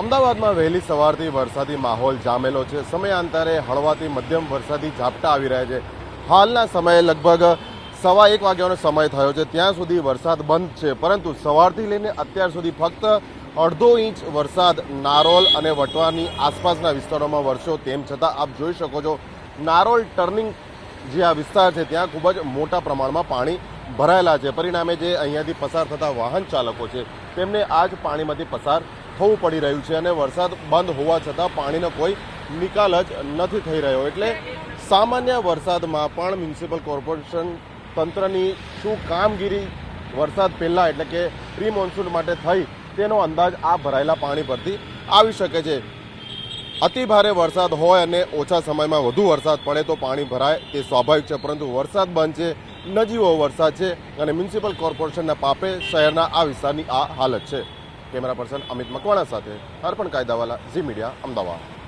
અમદાવાદમાં વહેલી સવારથી વરસાદી માહોલ જામેલો છે. સમયાંતરે હળવાથી મધ્યમ વરસાદી ઝાપટા આવી રહ્યા છે. હાલના સમયે લગભગ સવા એક વાગ્યાનો સમય થયો છે. ત્યાં સુધી વરસાદ બંધ છે, પરંતુ સવારથી લઈને અત્યાર સુધી ફક્ત અડધો ઇંચ વરસાદ, નારોલ અને વટવાની આસપાસના વિસ્તારોમાં વરસ્યો તેમ છતાં આપ જોઈ શકો છો, નારોલ ટર્નિંગ જે આ વિસ્તાર છે, ત્યાં ખૂબ જ મોટા પ્રમાણમાં પાણી ભરાયેલા છે. પરિણામે જે અહીંયાથી પસાર થતા વાહન ચાલકો છે, તેમને આ જ પાણીમાંથી પસાર થવું પડી રહ્યું છે અને વરસાદ બંધ હોવા છતાં પાણીનો કોઈ નિકાલ જ નથી થઈ રહ્યો. એટલે સામાન્ય વરસાદમાં પણ મ્યુનિસિપલ કોર્પોરેશન તંત્રની શું કામગીરી વરસાદ પહેલાં એટલે કે પ્રી મોન્સૂન માટે થઈ તેનો અંદાજ આ ભરાયેલા પાણી પરથી આવી શકે છે. અતિ ભારે વરસાદ હોય અને ઓછા સમયમાં વધુ વરસાદ પડે તો પાણી ભરાય તે સ્વાભાવિક છે, પરંતુ વરસાદ બંધ છે, નજીવો વરસાદ છે અને મ્યુનિસિપલ કોર્પોરેશનના પાપે શહેરના આ વિસ્તારની આ હાલત છે. કેમેરા પર્સન અમિત મકવાણા સાથે અર્પણ કાયદાવાલા ઝી મીડિયા અમદાવાદ.